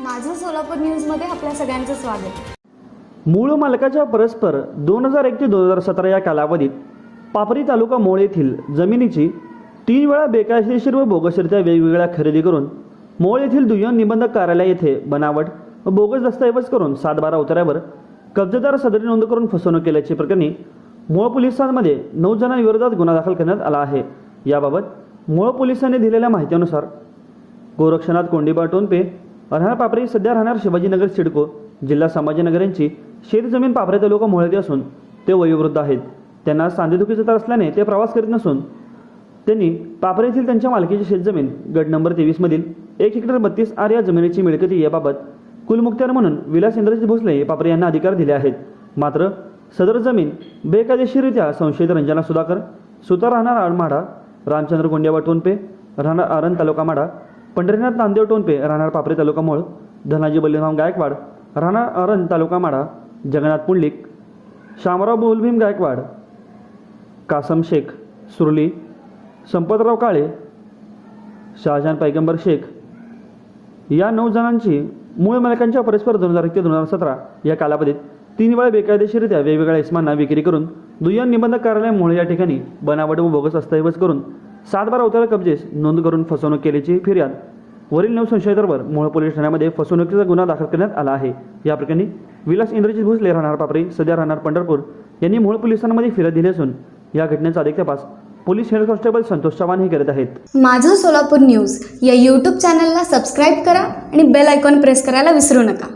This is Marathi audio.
माझं सोलापूर न्यूजमध्ये आपल्या सगळ्यांचं स्वागत. मूळ मालकाच्या परस्पर दोन हजार एक ते दोन हजार सतरा या कालावधीत पापरी तालुका मोळ येथील जमिनीची तीन वेळा बेकायदेशीर व बोगसरित्या वेगवेगळ्या खरेदी करून मोळ येथील दुय्यम निबंधक कार्यालय येथे बनावट व बोगस दस्तऐवज करून सातबारा उतार्यावर कब्जेदार सदरी नोंद करून फसवणूक केल्याची प्रकरणी मूळ पोलिसांमध्ये नऊ जणांविरोधात गुन्हा दाखल करण्यात आला आहे. याबाबत मूळ पोलिसांनी दिलेल्या माहितीनुसार गोरक्षनाथ कोंडीबा टोनपे राहणार पापरी सध्या राहणार शिवाजीनगर सिडको जिल्हा संभाजीनगर यांची शेतजमीन पापरे तालुका मोहळती असून ते वयोवृद्ध आहेत. त्यांना सांधेदुखीचा त्रास असल्याने ते प्रवास करीत नसून त्यांनी पापरे येथील त्यांच्या मालकीची शेतजमीन गट नंबर तेवीसमधील एक हेक्टर बत्तीस आर या जमिनीची मिळकती याबाबत कुलमुक्त्यार म्हणून विलास इंद्रजित भोसले हे पापरे यांना अधिकार दिले आहेत. मात्र सदर जमीन बेकायदेशीररित्या संशयित रंजना सुधाकर सुतार राहणार आडमाडा रामचंद्र गोंडियाबा टोनपे राहणार आरण तालुका माडा पंढरीनाथ नामदेव टोनपे राहणार पापरे तालुका मोळ धनाजी बल्लीराम गायकवाड राहणार अरण तालुका माडा जगन्नाथ पुंडलिक शामराव बोलभीम गायकवाड कासम शेख सुरली संपतराव काळे शहाजहान पैगंबर शेख. या नऊ जणांची मूळ मालकांच्या परस्पर दोन हजार एक ते दोन हजार सतरा या कालावधीत तीन वेळा बेकायदेशीरित्या वेगवेगळ्या इस्मांना विक्री करून दुय्यम निबंधक कार्यालय मुळे या ठिकाणी बनावट व बोगस दस्तऐवज करून सातबारा उतारा कब्जेस नोंद करून फसवणूक केल्याची फिर्याद. वरील नऊ संशयितांवर मोळ पोलीस ठाण्यामध्ये फसवणुकीचा गुन्हा दाखल करण्यात आला आहे. या प्रकरणी विलास इंद्रजित भोसले राहणार पापरी सध्या राहणार पंढरपूर. यांनी मूळ पोलिसांमध्ये फिर्याद दिली असून या घटनेचा अधिक तपास police head constable Santosh Chavan हे करत आहेत. माझं सोलापूर न्यूज या यूट्यूब चॅनलला सबस्क्राईब करा आणि बेल आयकॉन प्रेस करायला विसरू नका.